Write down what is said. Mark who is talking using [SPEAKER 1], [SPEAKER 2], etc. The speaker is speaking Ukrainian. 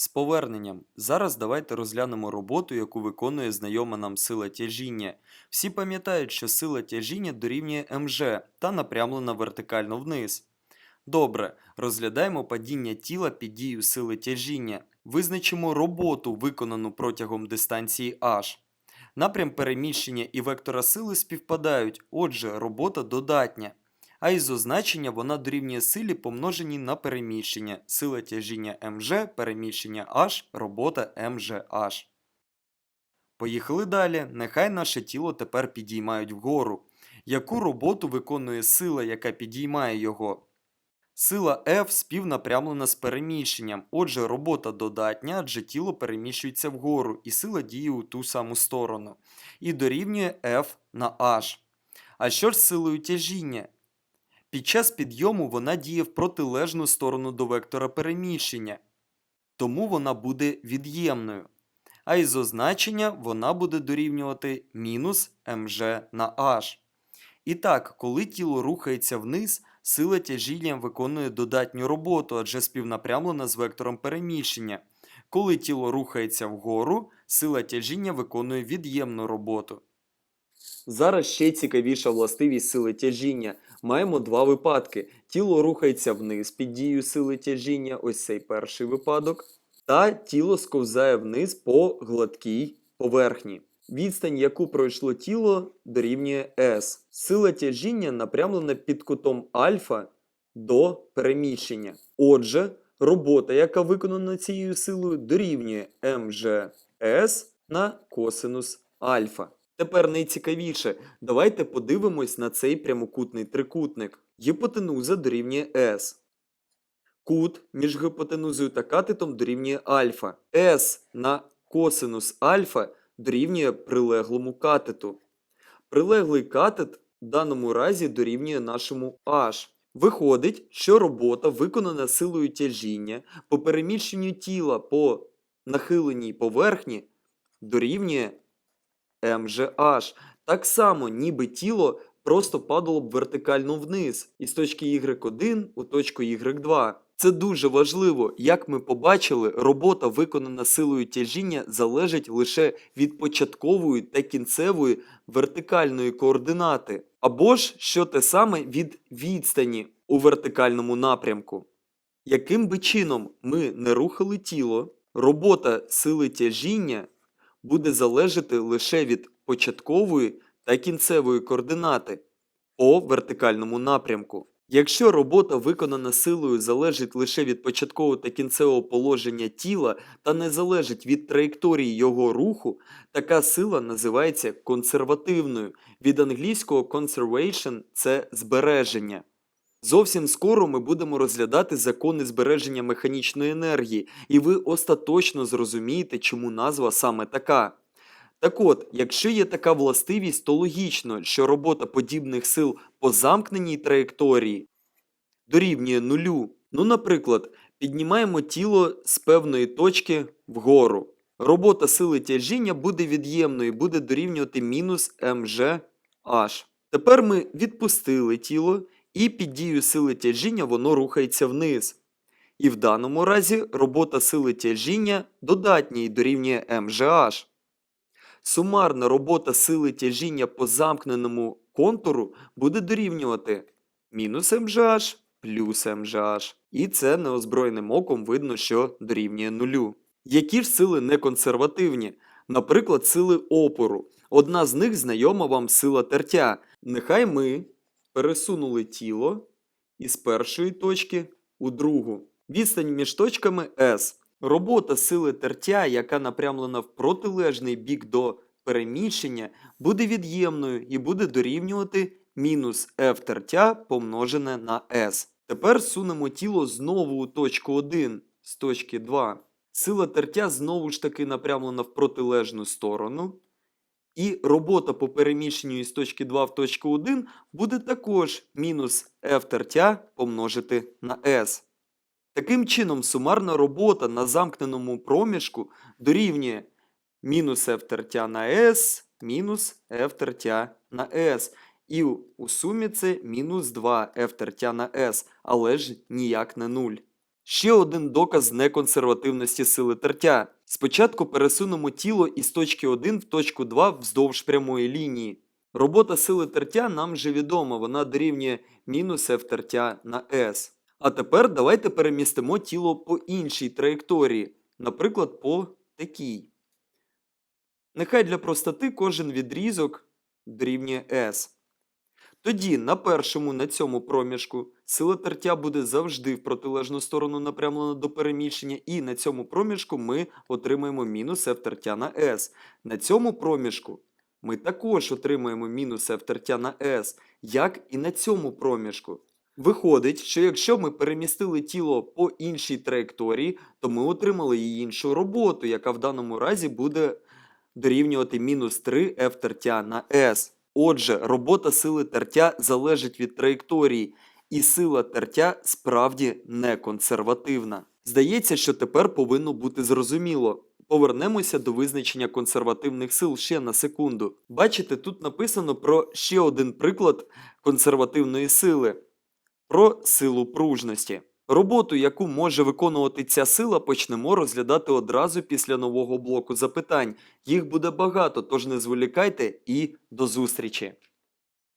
[SPEAKER 1] З поверненням. Зараз давайте розглянемо роботу, яку виконує знайома нам сила тяжіння. Всі пам'ятають, що сила тяжіння дорівнює МЖ та напрямлена вертикально вниз. Добре, розглядаємо падіння тіла під дією сили тяжіння. Визначимо роботу, виконану протягом дистанції h. Напрям переміщення і вектора сили співпадають, отже, робота додатня. А із означення вона дорівнює силі помноженій на переміщення. Сила тяжіння МЖ, переміщення H, робота МЖH. Поїхали далі. Нехай наше тіло тепер підіймають вгору. Яку роботу виконує сила, яка підіймає його? Сила F співнапрямлена з переміщенням, отже, робота додатня, адже тіло переміщується вгору, і сила діє у ту саму сторону. І дорівнює F на H. А що ж з силою тяжіння? Під час підйому вона діє в протилежну сторону до вектора переміщення, тому вона буде від'ємною. А із означення вона буде дорівнювати мінус МЖ на H. І так, коли тіло рухається вниз, сила тяжіння виконує додатню роботу, адже співнапрямлена з вектором переміщення. Коли тіло рухається вгору, сила тяжіння виконує від'ємну роботу. Зараз ще цікавіша властивість сили тяжіння. Маємо два випадки. Тіло рухається вниз під дією сили тяжіння, ось цей перший випадок, та тіло сковзає вниз по гладкій поверхні. Відстань, яку пройшло тіло, дорівнює S. Сила тяжіння напрямлена під кутом альфа до переміщення. Отже, робота, яка виконана цією силою, дорівнює МЖС на косинус альфа. Тепер найцікавіше, давайте подивимось на цей прямокутний трикутник. Гіпотенуза дорівнює S. Кут між гіпотенузою та катетом дорівнює альфа. S на косинус альфа дорівнює прилеглому катету. Прилеглий катет в даному разі дорівнює нашому H. Виходить, що робота, виконана силою тяжіння по переміщенню тіла по нахиленій поверхні, дорівнює МЖH. Так само, ніби тіло просто падало б вертикально вниз із точки Y1 у точку Y2. Це дуже важливо. Як ми побачили, робота, виконана силою тяжіння, залежить лише від початкової та кінцевої вертикальної координати, або ж, що те саме, від відстані у вертикальному напрямку. Яким би чином ми не рухали тіло, робота сили тяжіння буде залежати лише від початкової та кінцевої координати по вертикальному напрямку. Якщо робота, виконана силою, залежить лише від початкового та кінцевого положення тіла та не залежить від траєкторії його руху, така сила називається консервативною. Від англійського conservation – це збереження. Зовсім скоро ми будемо розглядати закони збереження механічної енергії, і ви остаточно зрозумієте, чому назва саме така. Так от, якщо є така властивість, то логічно, що робота подібних сил по замкненій траєкторії дорівнює нулю. Ну, наприклад, піднімаємо тіло з певної точки вгору. Робота сили тяжіння буде від'ємною, буде дорівнювати мінус МЖH. Тепер ми відпустили тіло, і під дією сили тяжіння воно рухається вниз. І в даному разі робота сили тяжіння додатня і дорівнює МЖH. Сумарна робота сили тяжіння по замкненому контуру буде дорівнювати мінус МЖH плюс МЖH. І це неозброєним оком видно, що дорівнює нулю. Які ж сили неконсервативні? Наприклад, сили опору. Одна з них знайома вам сила тертя. Нехай ми пересунули тіло із першої точки у другу. Відстань між точками S. Робота сили тертя, яка напрямлена в протилежний бік до переміщення, буде від'ємною і буде дорівнювати мінус F тертя помножене на S. Тепер сунемо тіло знову у точку 1 з точки 2. Сила тертя знову ж таки напрямлена в протилежну сторону. І робота по переміщенню із точки 2 в точку 1 буде також мінус F тертя помножити на S. Таким чином, сумарна робота на замкненому проміжку дорівнює мінус F тертя на S, мінус F тертя на S. І у сумі це мінус 2 F тертя на S, але ж ніяк не 0. Ще один доказ неконсервативності сили тертя. Спочатку пересунемо тіло із точки 1 в точку 2 вздовж прямої лінії. Робота сили тертя нам вже відома, вона дорівнює мінус F тертя на S. А тепер давайте перемістимо тіло по іншій траєкторії, наприклад, по такій. Нехай для простоти кожен відрізок дорівнює S. Тоді на першому на цьому проміжку сила тертя буде завжди в протилежну сторону напрямлена до переміщення, і на цьому проміжку ми отримаємо мінус F тертя на S. На цьому проміжку ми також отримаємо мінус F тертя на S, як і на цьому проміжку. Виходить, що якщо ми перемістили тіло по іншій траєкторії, то ми отримали і іншу роботу, яка в даному разі буде дорівнювати мінус 3 F тертя на S. Отже, робота сили тертя залежить від траєкторії, і сила тертя справді не консервативна. Здається, що тепер повинно бути зрозуміло. Повернемося до визначення консервативних сил ще на секунду. Бачите, тут написано про ще один приклад консервативної сили про силу пружності. Роботу, яку може виконувати ця сила, почнемо розглядати одразу після нового блоку запитань. Їх буде багато, тож не зволікайте і до зустрічі!